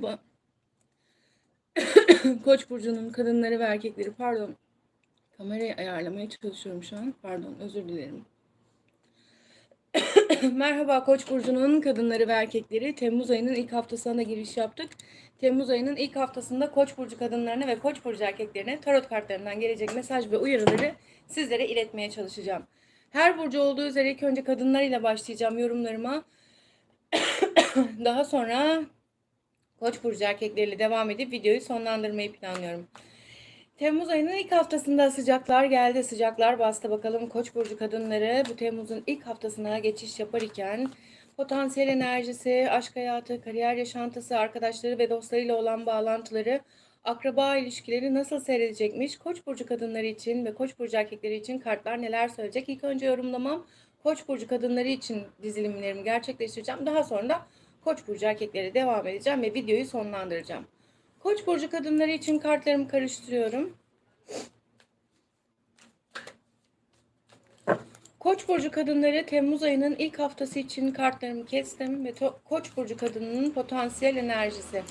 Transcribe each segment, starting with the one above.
Merhaba. Koç burcunun kadınları ve erkekleri pardon. Kamerayı ayarlamaya çalışıyorum şu an. Pardon, özür dilerim. Merhaba Koç burcunun kadınları ve erkekleri. Temmuz ayının ilk haftasına giriş yaptık. Temmuz ayının ilk haftasında Koç burcu kadınlarına ve Koç burcu erkeklerine tarot kartlarından gelecek mesaj ve uyarıları sizlere iletmeye çalışacağım. Her burcu olduğu üzere ilk önce kadınlar ile başlayacağım yorumlarıma. Daha sonra Koç burcu erkekleriyle devam edip videoyu sonlandırmayı planlıyorum. Temmuz ayının ilk haftasında sıcaklar geldi, sıcaklar bastı. Bakalım Koç burcu kadınları bu Temmuz'un ilk haftasına geçiş yapar iken potansiyel enerjisi, aşk hayatı, kariyer yaşantısı, arkadaşları ve dostlarıyla olan bağlantıları, akraba ilişkileri nasıl seyredecekmiş? Koç burcu kadınları için ve Koç burcu erkekleri için kartlar neler söyleyecek? İlk önce yorumlamam Koç burcu kadınları için dizilimlerimi gerçekleştireceğim. Daha sonra da Koç burcu erkekleri devam edeceğim ve videoyu sonlandıracağım. Koç burcu kadınları için kartlarımı karıştırıyorum. Koç burcu kadınları Temmuz ayının ilk haftası için kartlarımı kestim ve Koç burcu kadınının potansiyel enerjisi.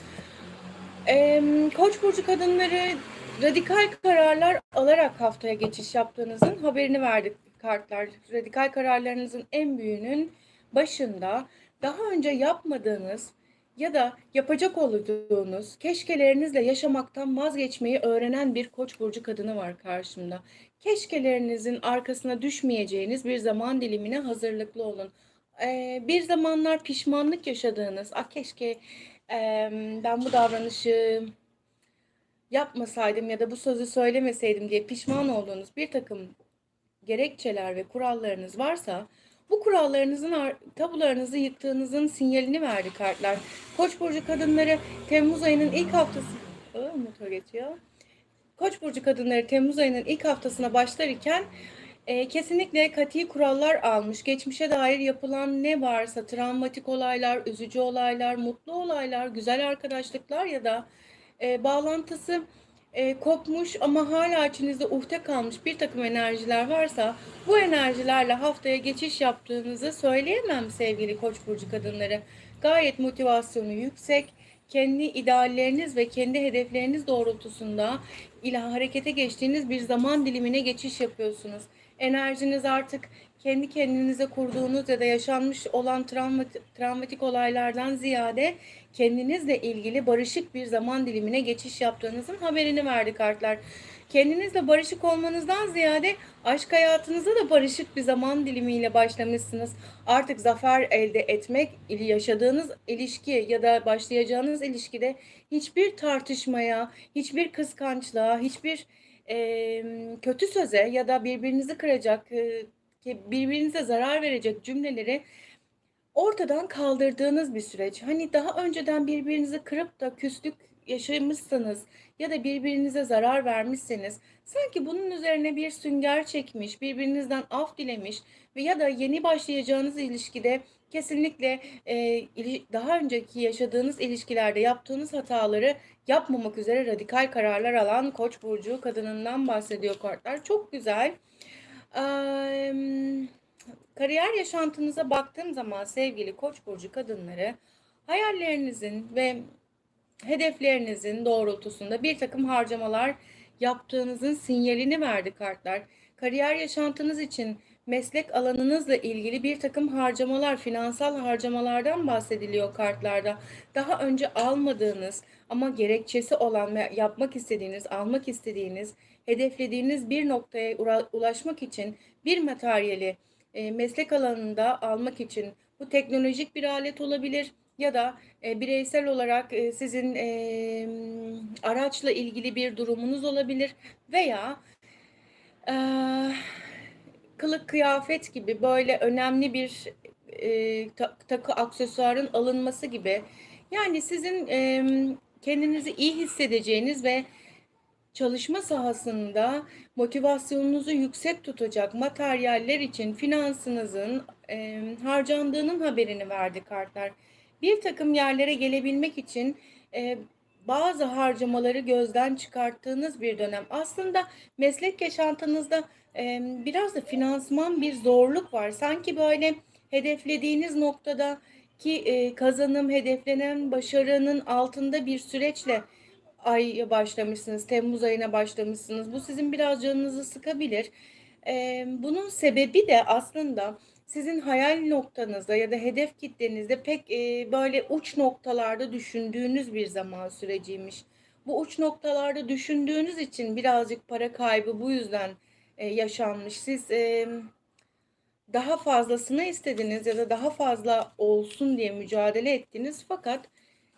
Ee, Koç burcu kadınları radikal kararlar alarak haftaya geçiş yaptığınızın haberini verdik kartlar. Radikal kararlarınızın en büyüğünün başında daha önce yapmadığınız ya da yapacak olduğunuz keşkelerinizle yaşamaktan vazgeçmeyi öğrenen bir koç burcu kadını var karşımda. Keşkelerinizin arkasına düşmeyeceğiniz bir zaman dilimine hazırlıklı olun. Ee, bir zamanlar pişmanlık yaşadığınız, ah keşke e, ben bu davranışı yapmasaydım ya da bu sözü söylemeseydim diye pişman olduğunuz bir takım gerekçeler ve kurallarınız varsa bu kurallarınızın ar- tabularınızı yıktığınızın sinyalini verdi kartlar. Koç burcu kadınları Temmuz ayının ilk haftası Aa, motor geçiyor. Koç burcu kadınları Temmuz ayının ilk haftasına başlar iken e, kesinlikle katı kurallar almış. Geçmişe dair yapılan ne varsa travmatik olaylar, üzücü olaylar, mutlu olaylar, güzel arkadaşlıklar ya da e, bağlantısı e, kopmuş ama hala içinizde uhde kalmış bir takım enerjiler varsa bu enerjilerle haftaya geçiş yaptığınızı söyleyemem sevgili Koç burcu kadınları. Gayet motivasyonu yüksek, kendi idealleriniz ve kendi hedefleriniz doğrultusunda ile harekete geçtiğiniz bir zaman dilimine geçiş yapıyorsunuz. Enerjiniz artık kendi kendinize kurduğunuz ya da yaşanmış olan travmatik olaylardan ziyade kendinizle ilgili barışık bir zaman dilimine geçiş yaptığınızın haberini verdi kartlar. Kendinizle barışık olmanızdan ziyade aşk hayatınıza da barışık bir zaman dilimiyle başlamışsınız. Artık zafer elde etmek, yaşadığınız ilişki ya da başlayacağınız ilişkide hiçbir tartışmaya, hiçbir kıskançlığa, hiçbir e, kötü söze ya da birbirinizi kıracak, e, birbirinize zarar verecek cümleleri ortadan kaldırdığınız bir süreç. Hani daha önceden birbirinizi kırıp da küslük yaşamışsanız ya da birbirinize zarar vermişseniz sanki bunun üzerine bir sünger çekmiş, birbirinizden af dilemiş ve ya da yeni başlayacağınız ilişkide kesinlikle e, daha önceki yaşadığınız ilişkilerde yaptığınız hataları yapmamak üzere radikal kararlar alan Koç burcu kadınından bahsediyor kartlar. Çok güzel. Eee Kariyer yaşantınıza baktığım zaman sevgili Koç burcu kadınları hayallerinizin ve hedeflerinizin doğrultusunda bir takım harcamalar yaptığınızın sinyalini verdi kartlar. Kariyer yaşantınız için meslek alanınızla ilgili bir takım harcamalar, finansal harcamalardan bahsediliyor kartlarda. Daha önce almadığınız ama gerekçesi olan ve yapmak istediğiniz, almak istediğiniz, hedeflediğiniz bir noktaya ulaşmak için bir materyali e, meslek alanında almak için bu teknolojik bir alet olabilir ya da e, bireysel olarak e, sizin araçla ilgili bir durumunuz olabilir veya kılık kıyafet gibi böyle önemli bir ta, takı aksesuarın alınması gibi. Yani sizin kendinizi iyi hissedeceğiniz ve çalışma sahasında motivasyonunuzu yüksek tutacak materyaller için finansınızın e, harcandığının haberini verdi kartlar. Bir takım yerlere gelebilmek için e, bazı harcamaları gözden çıkarttığınız bir dönem. Aslında meslek yaşantınızda e, biraz da finansman bir zorluk var. Sanki böyle hedeflediğiniz noktada ki e, kazanım, hedeflenen başarının altında bir süreçle aya başlamışsınız. Temmuz ayına başlamışsınız. Bu sizin biraz canınızı sıkabilir. Bunun sebebi de aslında sizin hayal noktanızda ya da hedef kitlenizde pek böyle uç noktalarda düşündüğünüz bir zaman süreciymiş. Bu uç noktalarda düşündüğünüz için birazcık para kaybı bu yüzden yaşanmış. Siz daha fazlasını istediniz ya da daha fazla olsun diye mücadele ettiniz fakat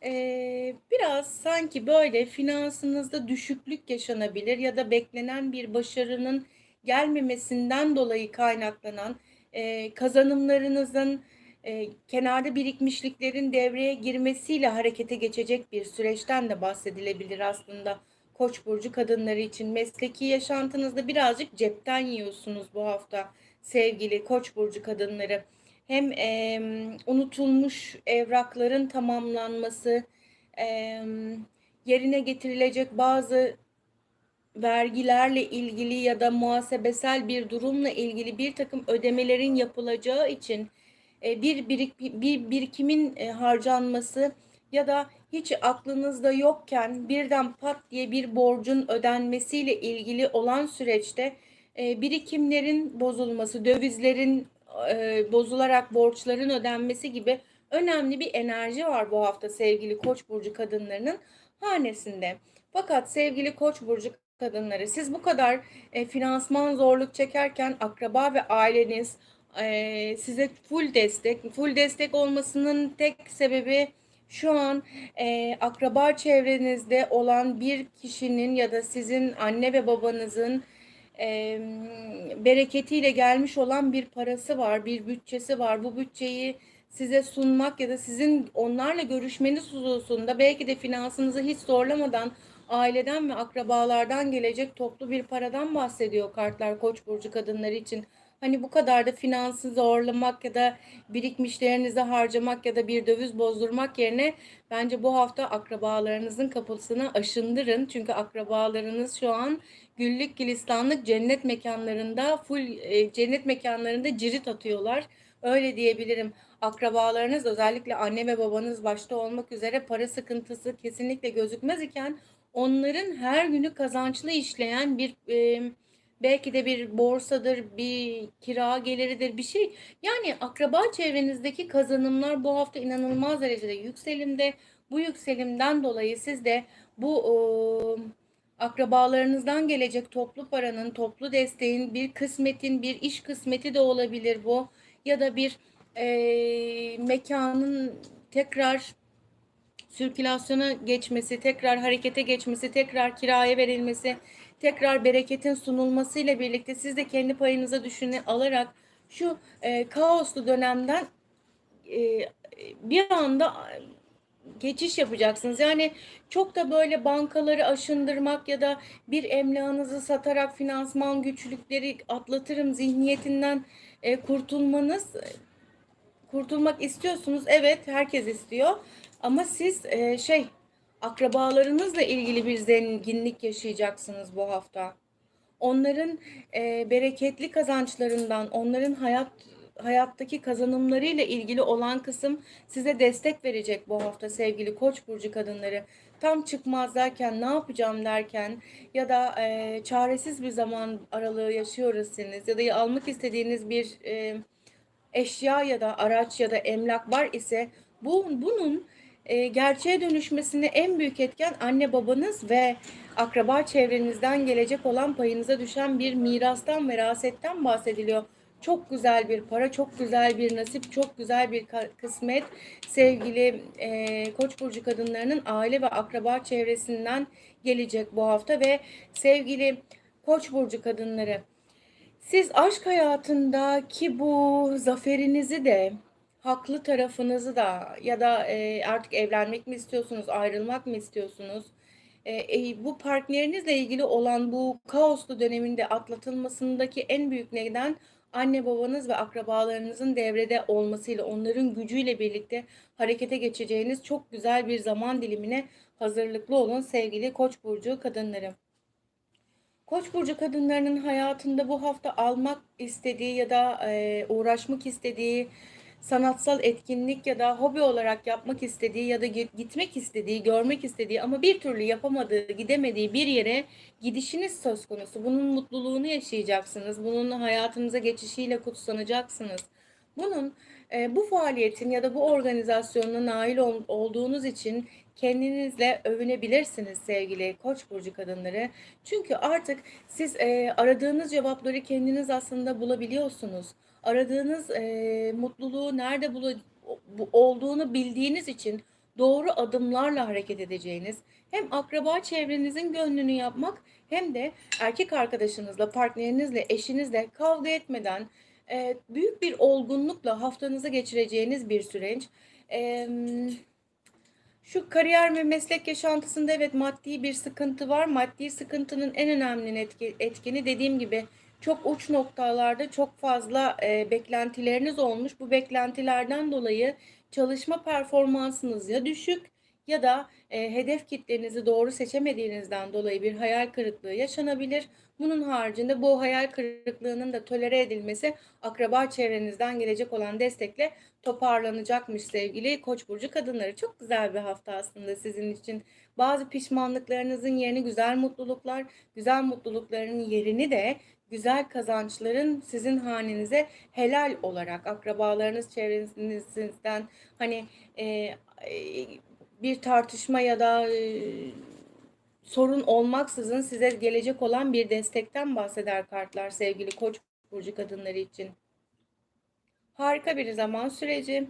e, biraz sanki böyle finansınızda düşüklük yaşanabilir ya da beklenen bir başarının gelmemesinden dolayı kaynaklanan e, kazanımlarınızın e, kenarda birikmişliklerin devreye girmesiyle harekete geçecek bir süreçten de bahsedilebilir aslında. Koç burcu kadınları için mesleki yaşantınızda birazcık cepten yiyorsunuz bu hafta sevgili Koç burcu kadınları. Hem e, unutulmuş evrakların tamamlanması, e, yerine getirilecek bazı vergilerle ilgili ya da muhasebesel bir durumla ilgili bir takım ödemelerin yapılacağı için e, bir, birik, bir birikimin e, harcanması ya da hiç aklınızda yokken birden pat diye bir borcun ödenmesiyle ilgili olan süreçte e, birikimlerin bozulması, dövizlerin bozularak borçların ödenmesi gibi önemli bir enerji var bu hafta sevgili Koç burcu kadınlarının hanesinde. Fakat sevgili Koç burcu kadınları siz bu kadar e, finansman zorluk çekerken akraba ve aileniz e, size full destek, full destek olmasının tek sebebi şu an e, akraba çevrenizde olan bir kişinin ya da sizin anne ve babanızın e, bereketiyle gelmiş olan bir parası var, bir bütçesi var. Bu bütçeyi size sunmak ya da sizin onlarla görüşmeniz hususunda belki de finansınızı hiç zorlamadan aileden ve akrabalardan gelecek toplu bir paradan bahsediyor kartlar Koç burcu kadınları için. Hani bu kadar da finansı zorlamak ya da birikmişlerinizi harcamak ya da bir döviz bozdurmak yerine bence bu hafta akrabalarınızın kapısını aşındırın. Çünkü akrabalarınız şu an güllük gülistanlık cennet mekanlarında full e, cennet mekanlarında cirit atıyorlar. Öyle diyebilirim. Akrabalarınız özellikle anne ve babanız başta olmak üzere para sıkıntısı kesinlikle gözükmez iken onların her günü kazançlı işleyen bir e, belki de bir borsadır, bir kira geliridir, bir şey. Yani akraba çevrenizdeki kazanımlar bu hafta inanılmaz derecede yükselimde. Bu yükselimden dolayı siz de bu e, akrabalarınızdan gelecek toplu paranın, toplu desteğin, bir kısmetin, bir iş kısmeti de olabilir bu. Ya da bir e, mekanın tekrar sirkülasyona geçmesi, tekrar harekete geçmesi, tekrar kiraya verilmesi, tekrar bereketin sunulması ile birlikte siz de kendi payınıza düşüne alarak şu e, kaoslu dönemden e, bir anda geçiş yapacaksınız. Yani çok da böyle bankaları aşındırmak ya da bir emlakınızı satarak finansman güçlükleri atlatırım zihniyetinden e, kurtulmanız kurtulmak istiyorsunuz. Evet, herkes istiyor. Ama siz e, şey akrabalarınızla ilgili bir zenginlik yaşayacaksınız bu hafta. Onların e, bereketli kazançlarından, onların hayat hayattaki kazanımlarıyla ilgili olan kısım size destek verecek bu hafta sevgili Koç burcu kadınları. Tam çıkmaz derken ne yapacağım derken ya da e, çaresiz bir zaman aralığı yaşıyorsunuz ya da almak istediğiniz bir e, eşya ya da araç ya da emlak var ise bu bunun e, gerçeğe dönüşmesinde en büyük etken anne babanız ve akraba çevrenizden gelecek olan payınıza düşen bir mirastan, verasetten bahsediliyor. Çok güzel bir para, çok güzel bir nasip, çok güzel bir kısmet. Sevgili e, Koç burcu kadınlarının aile ve akraba çevresinden gelecek bu hafta ve sevgili Koç burcu kadınları siz aşk hayatındaki bu zaferinizi de haklı tarafınızı da ya da e, artık evlenmek mi istiyorsunuz, ayrılmak mı istiyorsunuz? E, e, bu partnerinizle ilgili olan bu kaoslu döneminde atlatılmasındaki en büyük neden anne babanız ve akrabalarınızın devrede olmasıyla, onların gücüyle birlikte harekete geçeceğiniz çok güzel bir zaman dilimine hazırlıklı olun sevgili Koç burcu kadınları. Koç burcu kadınlarının hayatında bu hafta almak istediği ya da e, uğraşmak istediği sanatsal etkinlik ya da hobi olarak yapmak istediği ya da gitmek istediği, görmek istediği ama bir türlü yapamadığı, gidemediği bir yere gidişiniz söz konusu. Bunun mutluluğunu yaşayacaksınız. Bunun hayatınıza geçişiyle kutsanacaksınız. Bunun e, bu faaliyetin ya da bu organizasyonuna nail ol, olduğunuz için kendinizle övünebilirsiniz sevgili Koç burcu kadınları. Çünkü artık siz e, aradığınız cevapları kendiniz aslında bulabiliyorsunuz. Aradığınız e, mutluluğu nerede bul olduğunu bildiğiniz için doğru adımlarla hareket edeceğiniz, hem akraba çevrenizin gönlünü yapmak hem de erkek arkadaşınızla, partnerinizle, eşinizle kavga etmeden e, büyük bir olgunlukla haftanızı geçireceğiniz bir süreç. E, şu kariyer ve meslek yaşantısında evet maddi bir sıkıntı var. Maddi sıkıntının en önemli etki, etkeni dediğim gibi çok uç noktalarda çok fazla e, beklentileriniz olmuş. Bu beklentilerden dolayı çalışma performansınız ya düşük ya da e, hedef kitlenizi doğru seçemediğinizden dolayı bir hayal kırıklığı yaşanabilir. Bunun haricinde bu hayal kırıklığının da tolere edilmesi akraba çevrenizden gelecek olan destekle toparlanacakmış sevgili Koç burcu kadınları. Çok güzel bir hafta aslında sizin için. Bazı pişmanlıklarınızın yerini güzel mutluluklar, güzel mutlulukların yerini de güzel kazançların sizin hanenize helal olarak akrabalarınız çevrenizden hani e, e, bir tartışma ya da e, sorun olmaksızın size gelecek olan bir destekten bahseder kartlar sevgili Koç burcu kadınları için. Harika bir zaman süreci.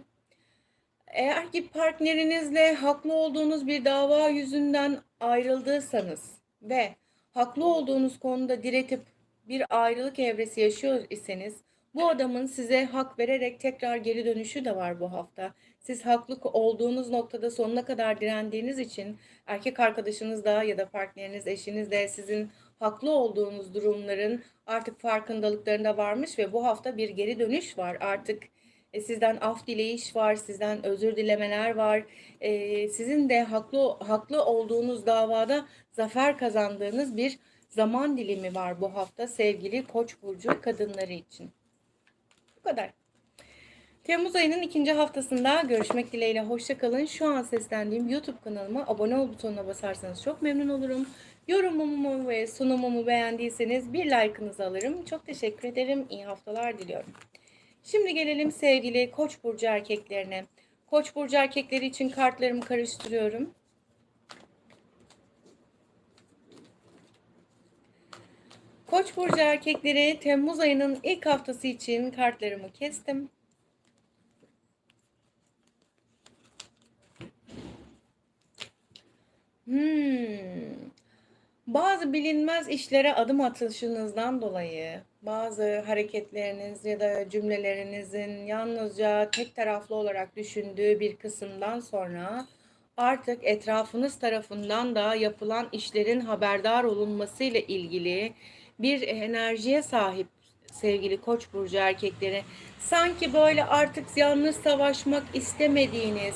Eğer ki partnerinizle haklı olduğunuz bir dava yüzünden ayrıldıysanız ve haklı olduğunuz konuda diretip bir ayrılık evresi yaşıyor iseniz bu adamın size hak vererek tekrar geri dönüşü de var bu hafta. Siz haklı olduğunuz noktada sonuna kadar direndiğiniz için erkek arkadaşınız da ya da partneriniz, eşiniz de sizin haklı olduğunuz durumların artık farkındalıklarında varmış ve bu hafta bir geri dönüş var. Artık e, sizden af dileyiş var, sizden özür dilemeler var. E, sizin de haklı haklı olduğunuz davada zafer kazandığınız bir zaman dilimi var bu hafta sevgili Koç burcu kadınları için. Bu kadar. Temmuz ayının ikinci haftasında görüşmek dileğiyle hoşçakalın. Şu an seslendiğim YouTube kanalıma abone ol butonuna basarsanız çok memnun olurum. Yorumumu ve sunumumu beğendiyseniz bir like'ınızı alırım. Çok teşekkür ederim. İyi haftalar diliyorum. Şimdi gelelim sevgili Koç burcu erkeklerine. Koç burcu erkekleri için kartlarımı karıştırıyorum. Koç burcu erkekleri Temmuz ayının ilk haftası için kartlarımı kestim. Hmm. Bazı bilinmez işlere adım atışınızdan dolayı, bazı hareketleriniz ya da cümlelerinizin yalnızca tek taraflı olarak düşündüğü bir kısımdan sonra artık etrafınız tarafından da yapılan işlerin haberdar olunmasıyla ilgili bir enerjiye sahip sevgili Koç burcu erkekleri. Sanki böyle artık yalnız savaşmak istemediğiniz,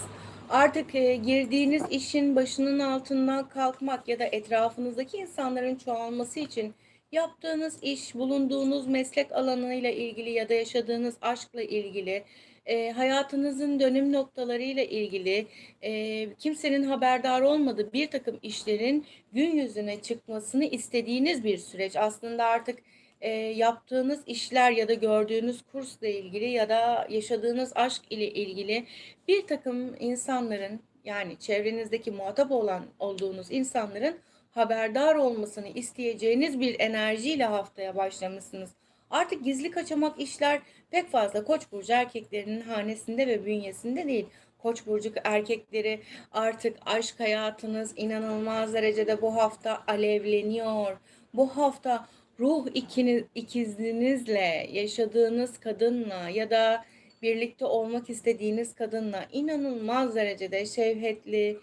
artık e, girdiğiniz işin başının altından kalkmak ya da etrafınızdaki insanların çoğalması için yaptığınız iş, bulunduğunuz meslek alanıyla ilgili ya da yaşadığınız aşkla ilgili e, hayatınızın dönüm noktalarıyla ilgili e, kimsenin haberdar olmadığı bir takım işlerin gün yüzüne çıkmasını istediğiniz bir süreç. Aslında artık e, yaptığınız işler ya da gördüğünüz kursla ilgili ya da yaşadığınız aşk ile ilgili bir takım insanların yani çevrenizdeki muhatap olan olduğunuz insanların haberdar olmasını isteyeceğiniz bir enerjiyle haftaya başlamışsınız. Artık gizli kaçamak işler pek fazla Koç burcu erkeklerinin hanesinde ve bünyesinde değil. Koç burcu erkekleri artık aşk hayatınız inanılmaz derecede bu hafta alevleniyor. Bu hafta ruh ikiniz, ikizlinizle, yaşadığınız kadınla ya da birlikte olmak istediğiniz kadınla inanılmaz derecede şevhetli,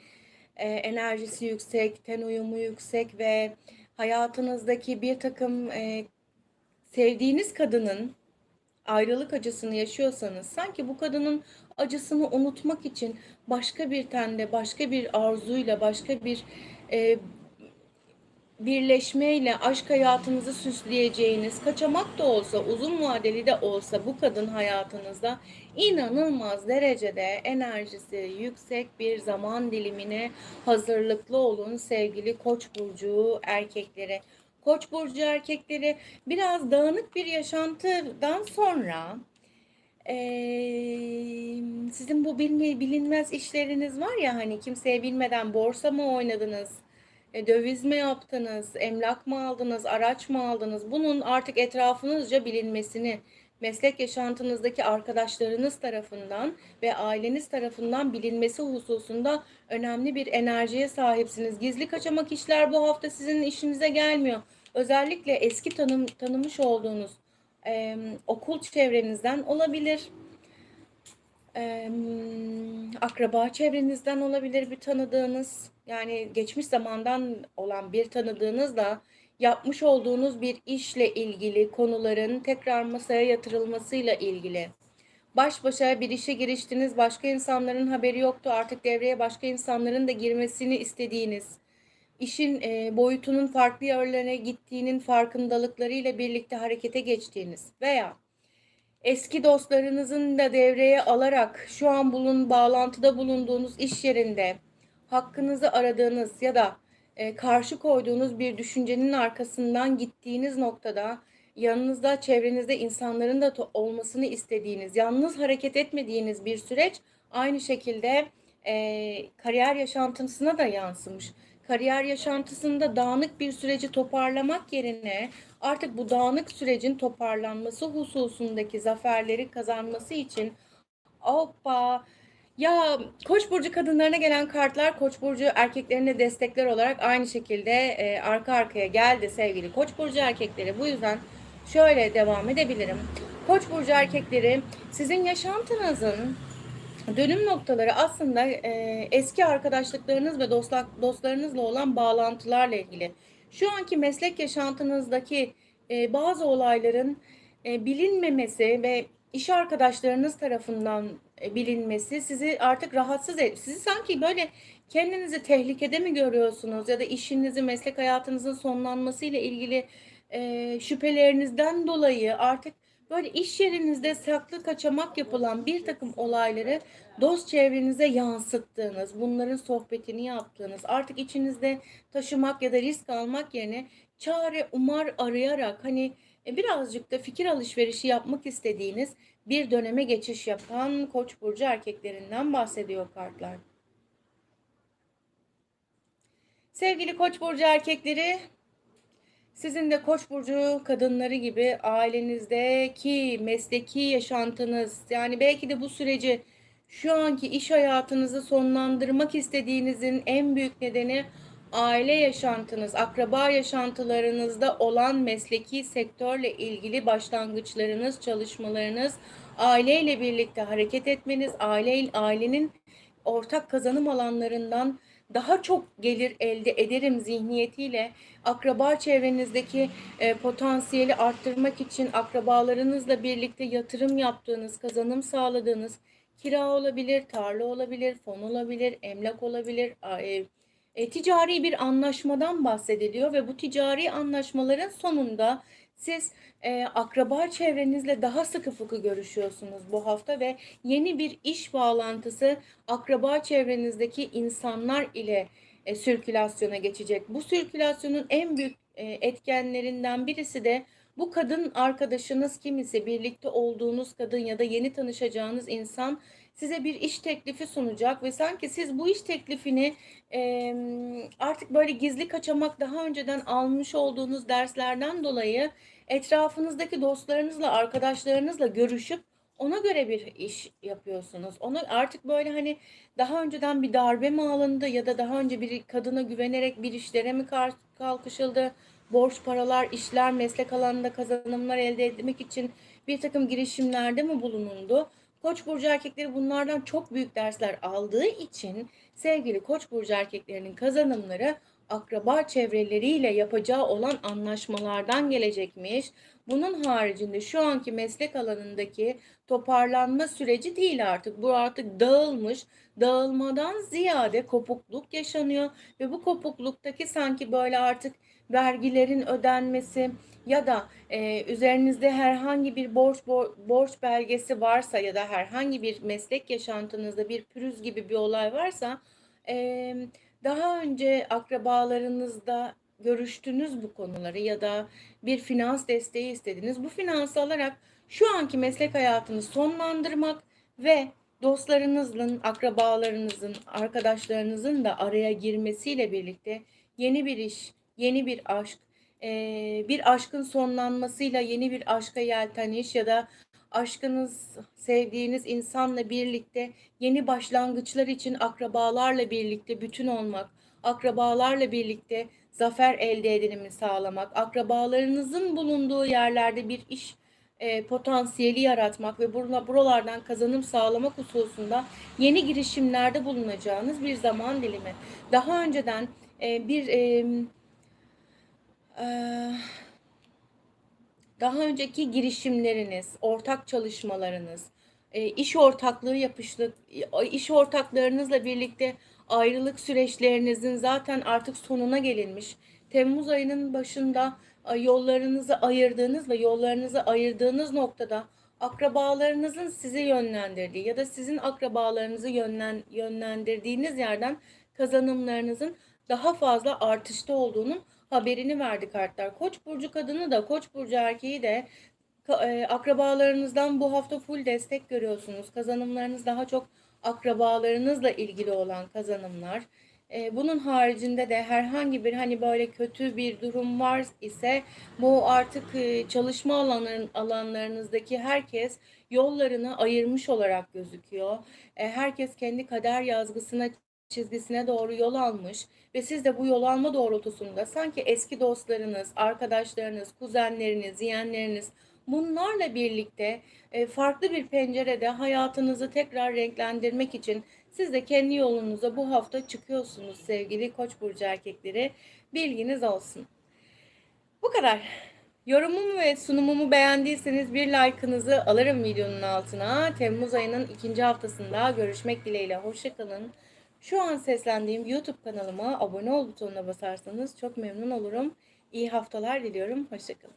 e, enerjisi yüksek, ten uyumu yüksek ve hayatınızdaki bir takım e, sevdiğiniz kadının ayrılık acısını yaşıyorsanız sanki bu kadının acısını unutmak için başka bir tende, başka bir arzuyla, başka bir e, birleşmeyle aşk hayatınızı süsleyeceğiniz, kaçamak da olsa, uzun vadeli de olsa bu kadın hayatınızda inanılmaz derecede enerjisi yüksek bir zaman dilimine hazırlıklı olun sevgili Koç burcu erkekleri. Koç burcu erkekleri biraz dağınık bir yaşantıdan sonra eee, sizin bu bilme- bilinmez işleriniz var ya hani kimseye bilmeden borsa mı oynadınız? E, döviz mi yaptınız? Emlak mı aldınız? Araç mı aldınız? Bunun artık etrafınızca bilinmesini, meslek yaşantınızdaki arkadaşlarınız tarafından ve aileniz tarafından bilinmesi hususunda önemli bir enerjiye sahipsiniz. Gizli kaçamak işler bu hafta sizin işinize gelmiyor. Özellikle eski tanım, tanımış olduğunuz e, okul çevrenizden olabilir. E, akraba çevrenizden olabilir bir tanıdığınız. Yani geçmiş zamandan olan bir tanıdığınız da yapmış olduğunuz bir işle ilgili konuların tekrar masaya yatırılmasıyla ilgili. Baş başa bir işe giriştiniz, başka insanların haberi yoktu. Artık devreye başka insanların da girmesini istediğiniz, işin e, boyutunun farklı yerlerine gittiğinin farkındalıklarıyla birlikte harekete geçtiğiniz veya eski dostlarınızın da devreye alarak şu an bulun bağlantıda bulunduğunuz iş yerinde hakkınızı aradığınız ya da e, karşı koyduğunuz bir düşüncenin arkasından gittiğiniz noktada yanınızda, çevrenizde insanların da olmasını istediğiniz, yalnız hareket etmediğiniz bir süreç aynı şekilde e, kariyer yaşantısına da yansımış. Kariyer yaşantısında dağınık bir süreci toparlamak yerine artık bu dağınık sürecin toparlanması hususundaki zaferleri kazanması için hoppa ya Koç burcu kadınlarına gelen kartlar Koç burcu erkeklerine destekler olarak aynı şekilde e, arka arkaya geldi sevgili Koç burcu erkekleri. Bu yüzden şöyle devam edebilirim. Koç burcu erkekleri sizin yaşantınızın dönüm noktaları aslında e, eski arkadaşlıklarınız ve dostlar, dostlarınızla olan bağlantılarla ilgili. Şu anki meslek yaşantınızdaki e, bazı olayların e, bilinmemesi ve iş arkadaşlarınız tarafından bilinmesi sizi artık rahatsız et. Sizi sanki böyle kendinizi tehlikede mi görüyorsunuz ya da işinizi, meslek hayatınızın sonlanmasıyla ilgili e, şüphelerinizden dolayı artık böyle iş yerinizde saklı kaçamak yapılan bir takım olayları dost çevrenize yansıttığınız, bunların sohbetini yaptığınız, artık içinizde taşımak ya da risk almak yerine çare umar arayarak hani e, birazcık da fikir alışverişi yapmak istediğiniz bir döneme geçiş yapan Koç burcu erkeklerinden bahsediyor kartlar. Sevgili Koç burcu erkekleri, sizin de Koç burcu kadınları gibi ailenizdeki mesleki yaşantınız, yani belki de bu süreci şu anki iş hayatınızı sonlandırmak istediğinizin en büyük nedeni aile yaşantınız, akraba yaşantılarınızda olan mesleki sektörle ilgili başlangıçlarınız, çalışmalarınız, aileyle birlikte hareket etmeniz, aile ailenin ortak kazanım alanlarından daha çok gelir elde ederim zihniyetiyle akraba çevrenizdeki e, potansiyeli arttırmak için akrabalarınızla birlikte yatırım yaptığınız, kazanım sağladığınız kira olabilir, tarla olabilir, fon olabilir, emlak olabilir, ev e, ticari bir anlaşmadan bahsediliyor ve bu ticari anlaşmaların sonunda siz e, akraba çevrenizle daha sıkı fıkı görüşüyorsunuz bu hafta ve yeni bir iş bağlantısı akraba çevrenizdeki insanlar ile e, sirkülasyona geçecek. Bu sirkülasyonun en büyük e, etkenlerinden birisi de bu kadın arkadaşınız kim ise birlikte olduğunuz kadın ya da yeni tanışacağınız insan size bir iş teklifi sunacak ve sanki siz bu iş teklifini e, artık böyle gizli kaçamak daha önceden almış olduğunuz derslerden dolayı etrafınızdaki dostlarınızla, arkadaşlarınızla görüşüp ona göre bir iş yapıyorsunuz. Onu artık böyle hani daha önceden bir darbe mi alındı ya da daha önce bir kadına güvenerek bir işlere mi kalkışıldı? Borç paralar, işler, meslek alanında kazanımlar elde etmek için bir takım girişimlerde mi bulunuldu? Koç burcu erkekleri bunlardan çok büyük dersler aldığı için sevgili Koç burcu erkeklerinin kazanımları akraba çevreleriyle yapacağı olan anlaşmalardan gelecekmiş. Bunun haricinde şu anki meslek alanındaki toparlanma süreci değil artık. Bu artık dağılmış. Dağılmadan ziyade kopukluk yaşanıyor ve bu kopukluktaki sanki böyle artık vergilerin ödenmesi ya da e, üzerinizde herhangi bir borç bor- borç belgesi varsa ya da herhangi bir meslek yaşantınızda bir pürüz gibi bir olay varsa e, daha önce akrabalarınızda görüştünüz bu konuları ya da bir finans desteği istediniz. Bu finansı alarak şu anki meslek hayatını sonlandırmak ve dostlarınızın, akrabalarınızın, arkadaşlarınızın da araya girmesiyle birlikte yeni bir iş, yeni bir aşk, eee, bir aşkın sonlanmasıyla yeni bir aşka yelteniş ya da aşkınız, sevdiğiniz insanla birlikte yeni başlangıçlar için akrabalarla birlikte bütün olmak, akrabalarla birlikte zafer elde edilimi sağlamak, akrabalarınızın bulunduğu yerlerde bir iş e, potansiyeli yaratmak ve burla- buralardan kazanım sağlamak hususunda yeni girişimlerde bulunacağınız bir zaman dilimi. Daha önceden e, bir e, e, daha önceki girişimleriniz, ortak çalışmalarınız, e, iş ortaklığı yapıştık, iş ortaklarınızla birlikte ayrılık süreçlerinizin zaten artık sonuna gelinmiş. Temmuz ayının başında e, yollarınızı ayırdığınız ve yollarınızı ayırdığınız noktada akrabalarınızın sizi yönlendirdiği ya da sizin akrabalarınızı yönlen, yönlendirdiğiniz yerden kazanımlarınızın daha fazla artışta olduğunun haberini verdi kartlar. Koç burcu kadını da Koç burcu erkeği de e, akrabalarınızdan bu hafta full destek görüyorsunuz. Kazanımlarınız daha çok akrabalarınızla ilgili olan kazanımlar. E, bunun haricinde de herhangi bir hani böyle kötü bir durum var ise bu artık e, çalışma alanların, alanlarınızdaki herkes yollarını ayırmış olarak gözüküyor. Herkes kendi kader yazgısına çizgisine doğru yol almış ve siz de bu yol alma doğrultusunda sanki eski dostlarınız, arkadaşlarınız, kuzenleriniz, yeğenleriniz bunlarla birlikte e, farklı bir pencerede hayatınızı tekrar renklendirmek için siz de kendi yolunuza bu hafta çıkıyorsunuz sevgili Koç burcu erkekleri. Bilginiz olsun. Bu kadar. Yorumumu ve sunumumu beğendiyseniz bir like'ınızı alırım videonun altına. Temmuz ayının ikinci haftasında görüşmek dileğiyle. Hoşçakalın. Şu an seslendiğim YouTube kanalıma abone ol butonuna basarsanız çok memnun olurum. İyi haftalar diliyorum. Hoşçakalın.